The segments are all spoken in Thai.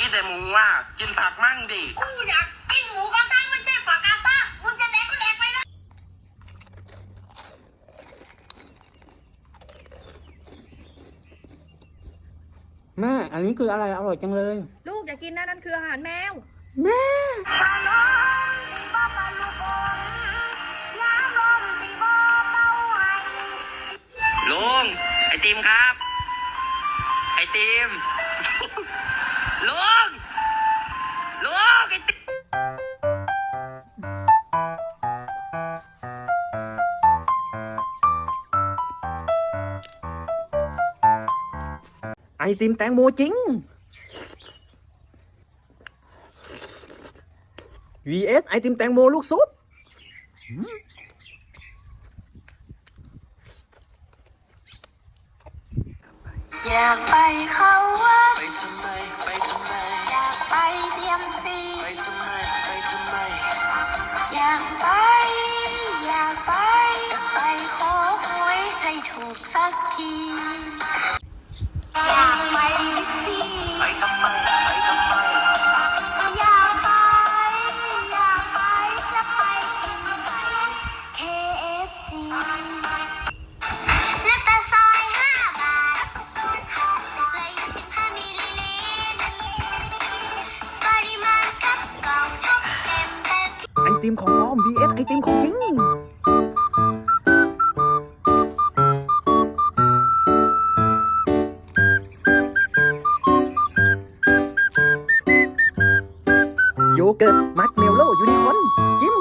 กินแต่หมูอะกินผักมั่งดิกูอยากกินหมูกระทะไม่ใช่ผักกาซ่ามึงจะแดกก็แดกไปเลยแม่อันนี้คืออะไรอร่อยจังเลย ลูกอย่ากินนะนั่นคืออาหารแมว แม่ลุงไอติมครับ ไอติม luôn luôn cái ai tim tán mua chín? VS ai tim tán mua lúc sốt chàng bay không ติมของปลอม vs ไอติมของจริงโยเกิร์ตมัดเมลโล่ยูนิคอร์นจิ้ม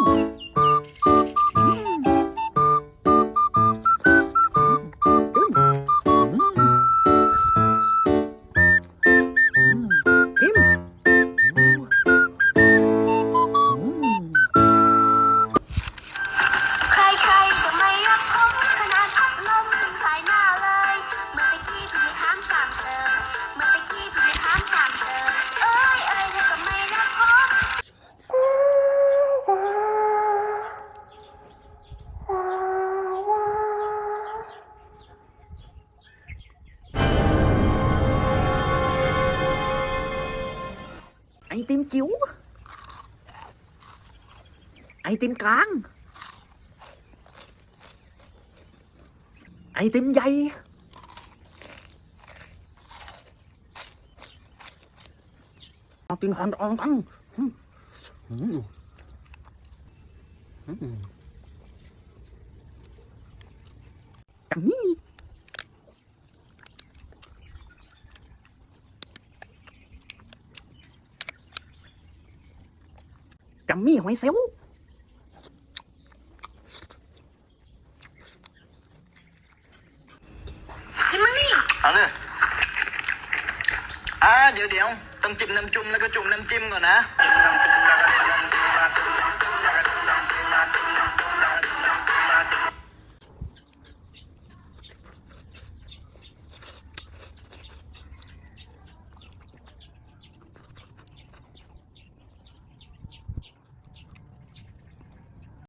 ไอติมจิ๋ว ไอติมกลาง ไอติมใหญ่ เอากินหอนอองกันอืมอืมอืมจังนี้ กัมมี่หอยเซลเอาเลยอ่าเดี๋ยวเดี๋ยวต้องจิ้มน้ำจุ่มแล้วก็จุ่มน้ำจิ้มก่อนนะ